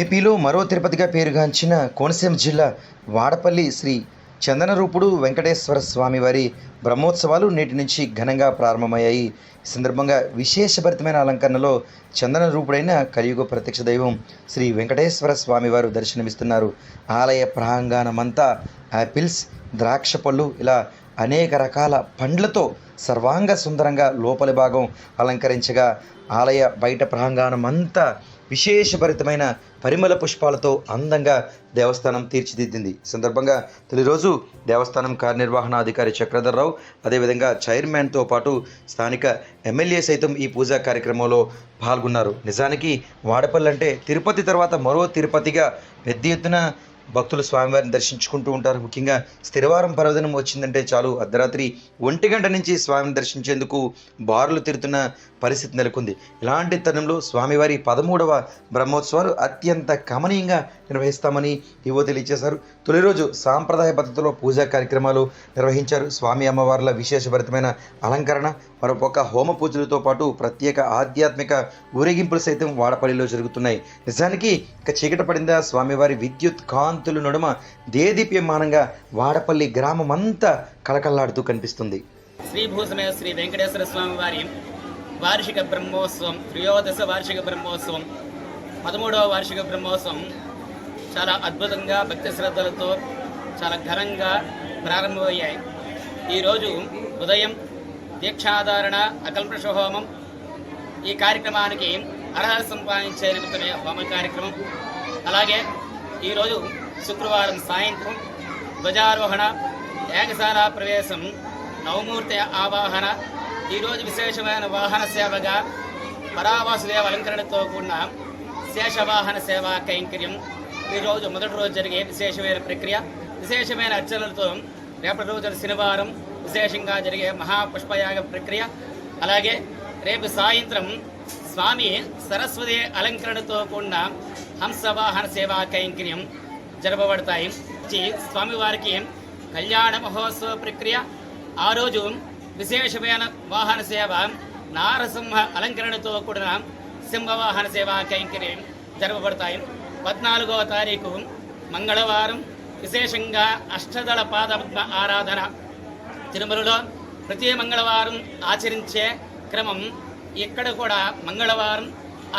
ఏపీలో మరో తిరుపతిగా పేరుగాంచిన కోనసీమ జిల్లా వాడపల్లి శ్రీ చందనరూపుడు వెంకటేశ్వర స్వామివారి బ్రహ్మోత్సవాలు నేటి నుంచి ఘనంగా ప్రారంభమయ్యాయి. ఈ సందర్భంగా విశేషభరితమైన అలంకరణలో చందన రూపుడైన కలియుగ ప్రత్యక్ష దైవం శ్రీ వెంకటేశ్వర స్వామివారు దర్శనమిస్తున్నారు. ఆలయ ప్రాంగణమంతా యాపిల్స్ ద్రాక్ష పళ్ళు ఇలా అనేక రకాల పండ్లతో సర్వాంగ సుందరంగా లోపలి భాగం అలంకరించగా ఆలయ బయట ప్రాంగణమంతా అంతా విశేషభరితమైన పరిమళ పుష్పాలతో అందంగా దేవస్థానం తీర్చిదిద్దింది. సందర్భంగా తొలి రోజు దేవస్థానం కార్యనిర్వహణాధికారి చక్రధర్రావు అదేవిధంగా చైర్మన్తో పాటు స్థానిక ఎమ్మెల్యే సైతం ఈ పూజా కార్యక్రమంలో పాల్గొన్నారు. నిజానికి వాడపల్లి అంటే తిరుపతి తర్వాత మరో తిరుపతిగా పెద్ద ఎత్తున భక్తులు స్వామివారిని దర్శించుకుంటూ ఉంటారు. ముఖ్యంగా స్థిరవారం పర్వదినం వచ్చిందంటే చాలు అర్ధరాత్రి ఒంటి గంట నుంచి స్వామిని దర్శించేందుకు బారులు తిరుతున్న పరిస్థితి నెలకొంది. ఇలాంటి తరుణంలో స్వామివారి పదమూడవ బ్రహ్మోత్సవాలు అత్యంత కమనీయంగా నిర్వహిస్తామని ఇవో తెలియజేశారు. తొలి రోజు సాంప్రదాయ పద్ధతిలో పూజా కార్యక్రమాలు నిర్వహించారు. స్వామి అమ్మవార్ల విశేషభరితమైన అలంకరణ మరొక హోమ పూజలతో పాటు ప్రత్యేక ఆధ్యాత్మిక ఊరేగింపులు సైతం వాడపల్లిలో జరుగుతున్నాయి. నిజానికి ఇక చీకట పడిందా? స్వామివారి విద్యుత్ కాంతులు నడుమ దేదీప్యమానంగా వాడపల్లి గ్రామం అంతా కళకళలాడుతూ కనిపిస్తుంది. శ్రీభూషణ శ్రీ వెంకటేశ్వర స్వామి వారి వార్షిక బ్రహ్మోత్సవం త్రయోదశ వార్షిక బ్రహ్మోత్సవం పదమూడవ వార్షిక బ్రహ్మోత్సవం చాలా అద్భుతంగా భక్తి శ్రద్ధలతో చాలా ఘనంగా ప్రారంభమయ్యాయి. ఈరోజు ఉదయం దీక్షాధారణ అకల్పష హోమం ఈ కార్యక్రమానికి అర్హత సంపాదించే నిమిత్తమే హోమ కార్యక్రమం. అలాగే ఈరోజు శుక్రవారం సాయంత్రం ధ్వజారోహణ ఏకశాల ప్రవేశం నవమూర్తి ఆవాహన ఈరోజు విశేషమైన వాహన సేవగా పరావాసుదేవ అలంకరణతో కూడిన శేషవాహన సేవా కైంకర్యం ఈరోజు మొదటి రోజు జరిగే విశేషమైన ప్రక్రియ విశేషమైన అర్చనలతో రేపటి రోజున శనివారం విశేషంగా జరిగే మహాపుష్పయాగ ప్రక్రియ. అలాగే రేపు సాయంత్రం స్వామి సరస్వతి అలంకరణతో కూడిన హంసవాహన సేవా కైంకర్యం జరపబడతాయి. ఈ స్వామివారికి కళ్యాణ మహోత్సవ ప్రక్రియ. ఆ రోజు విశేషమైన వాహన సేవ నారసింహ అలంకరణతో కూడిన సింహవాహన సేవా కైంకర్యం జరపబడతాయి. పద్నాలుగవ తారీఖు మంగళవారం విశేషంగా అష్టదళ పాదపద్మ ఆరాధన. తిరుమలలో ప్రతి మంగళవారం ఆచరించే క్రమం ఇక్కడ కూడా మంగళవారం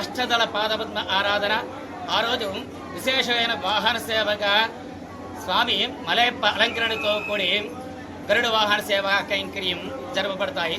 అష్టదళ పాదపద్మ ఆరాధన. ఆ రోజు విశేషమైన వాహన సేవగా స్వామి మలయప్ప అలంకరణతో కూడి గరుడు వాహన సేవ కైంకర్యం జరపబడతాయి.